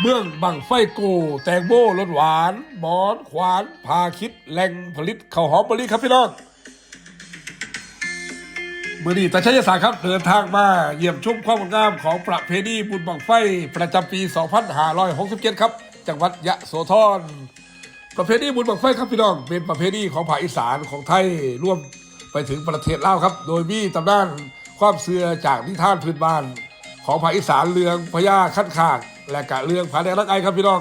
เมืองบังไฟโก แตงโมรสหวานหมอนขวานพาคิดแหล่งผลิตข้าวหอมมะลิครับพี่น้องมื่อนี้ตาชัยศาสตร์ครับเดินทางมาเยี่ยมชมความงดงามของประเพณีบุญบังไฟประจำปี 2567 ครับ จังหวัดยะโสธร ประเพณีบุญบังไฟครับพี่น้องเป็นประเพณีของภาคอีสานของไทยร่วมไปถึงประเทศลาวครับ โดยมีตำนานความเสื่อจากนิทานพื้นบ้าน ของภาคอีสานเรืองพญาขั้นขาก และกะเรืองผาแดงรักไอครับพี่น้อง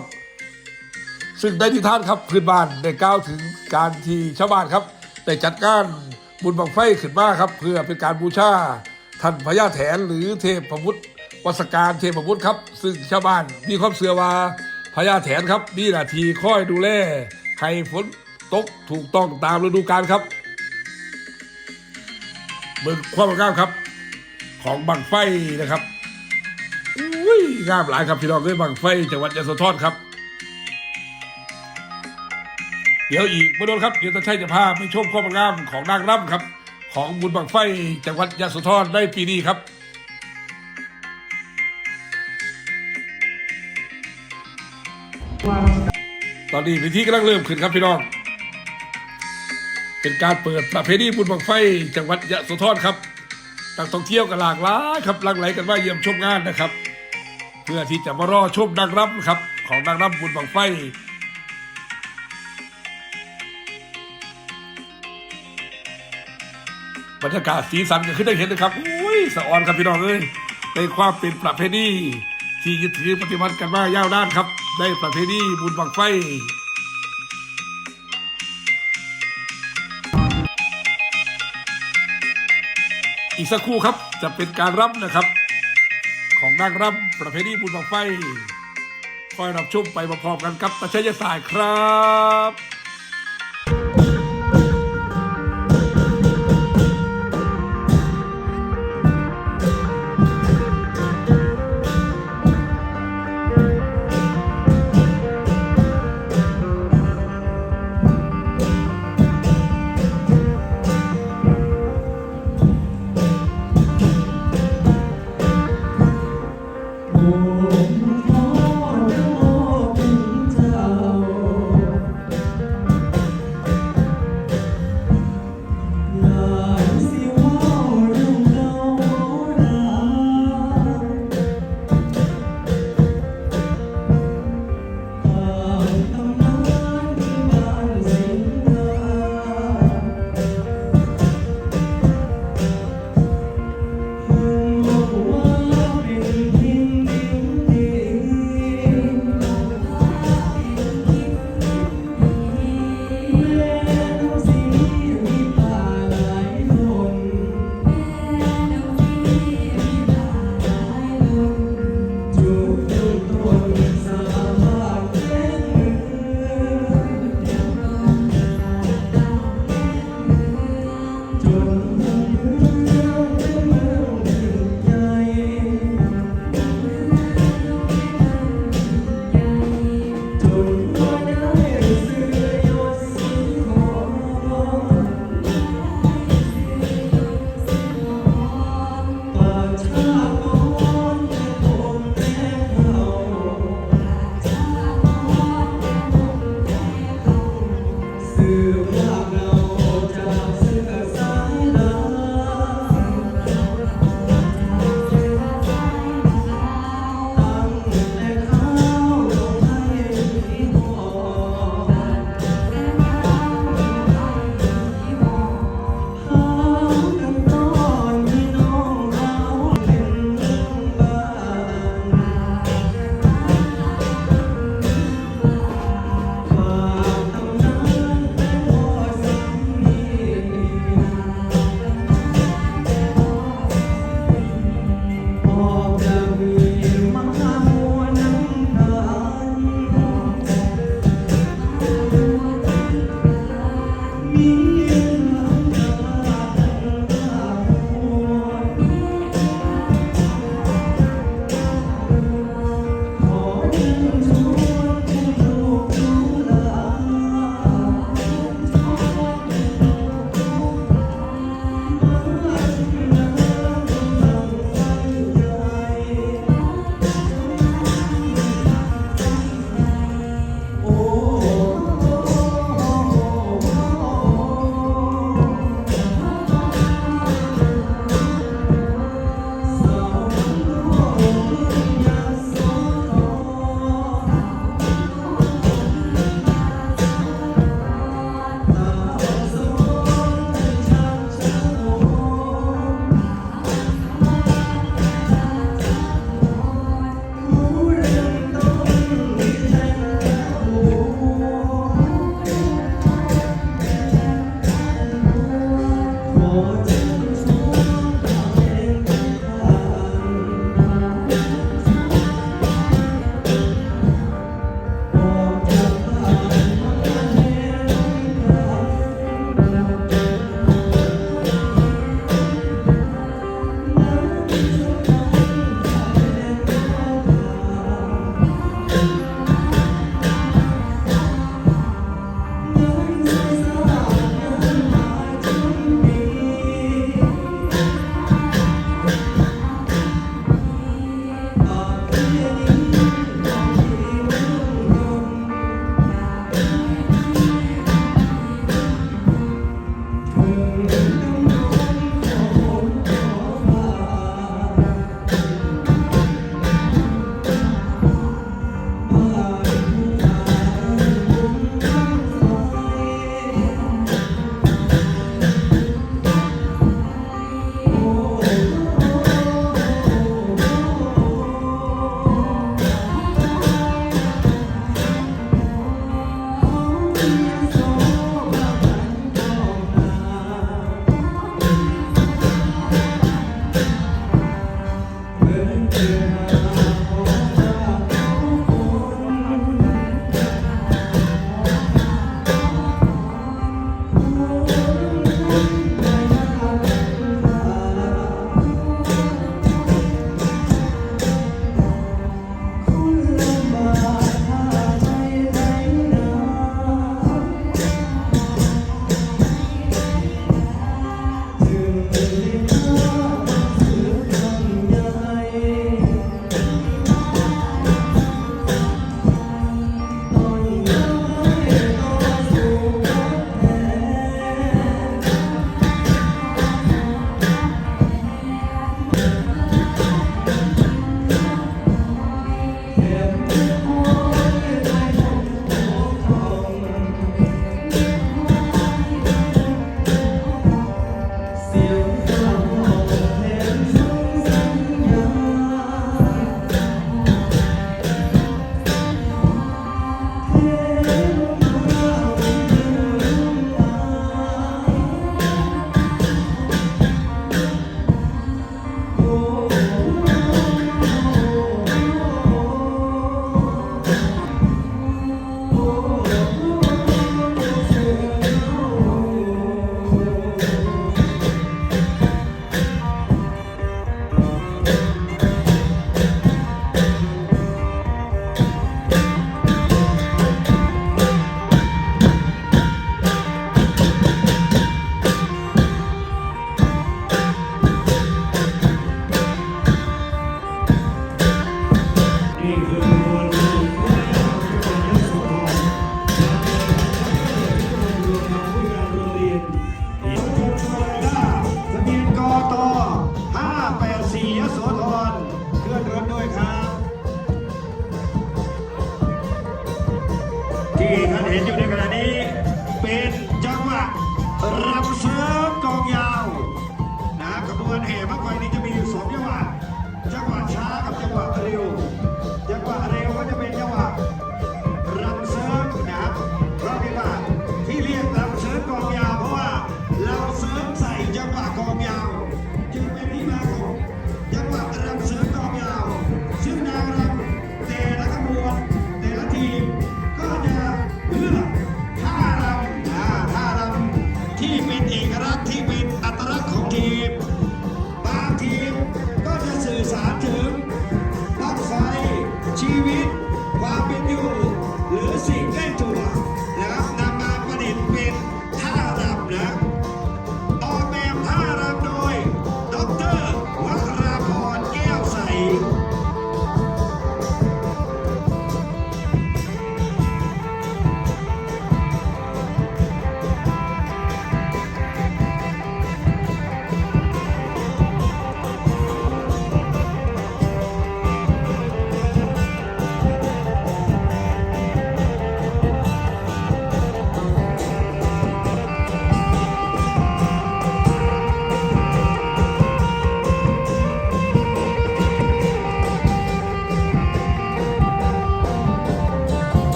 ซึ่งในนิทานครับพื้นบ้านได้กล่าวถึงการที่ชาวบ้านครับได้จัดการบุญบังไฟขึ้นมาครับ เพื่อเป็นการบูชาท่านพญาแถนหรือเทพพบุตวัสการเทพบุตครับ ซึ่งชาวบ้านมีความเชื่อว่าพญาแถนครับมีหน้าที่คอยดูแลให้ฝนตกถูกต้องตามฤดูกาลครับเบิ่งความงามครับ ของบังไฟนะครับ งามหลายครับพี่น้องด้วยบังไฟจังหวัดยะโสธรครับ เดี๋ยวอีกไม่โดนครับเดี๋ยวตาชัยจะพาไปชมความงามของนางรำครับ ของบุญบังไฟจังหวัดยะโสธรในปีนี้ครับตอนนี้พิธีกำลังเริ่มขึ้นครับพี่น้อง เป็นการเปิดประเพณีบุญบังไฟจังหวัดยะโสธรครับนักท่องเที่ยวกันหลากหลายครับลังไหลกันมาเยี่ยมชมงานนะครับ เพื่อที่จะมารอชมนางรำครับ ของนางรำบุญบังไฟบรรยากาศสีสันก็ขึ้นได้เห็นนะครับอุ้ยสะออนครับพี่น้องเอ้ยในความเป็นประเพณีที่ยึดถือปฏิบัติกันมายาวนานครับ ได้ประเพณีบุญบังไฟอีกสักครู่ครับจะเป็นการรับนะครับ ของนางรำประเพณีบุญบังไฟ คอยรับชมไปประกอบกันกับตาชัยสายครับ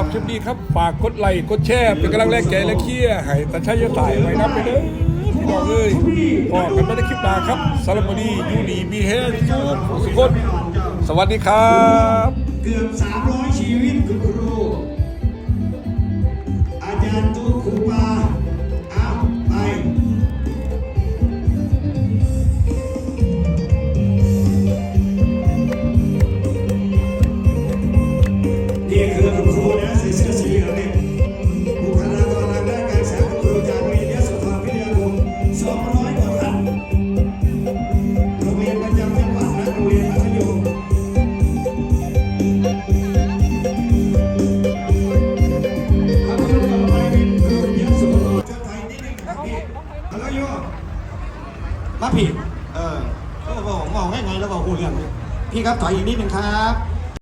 อบคลิปนี้ครับ ฝากกดไลค์กดแชร์เป็นกำลังแรงใจและเคียร์ให้ตาชัยตายไว้นับไปเลยพี่น้อกเลยพอกกันไปในคลิปหน้าครับสารบดียูนีมีเฮงสุขสุขสวัสดีครับ เกือบ300 ครับถอยอีกนิดหนึ่งครับ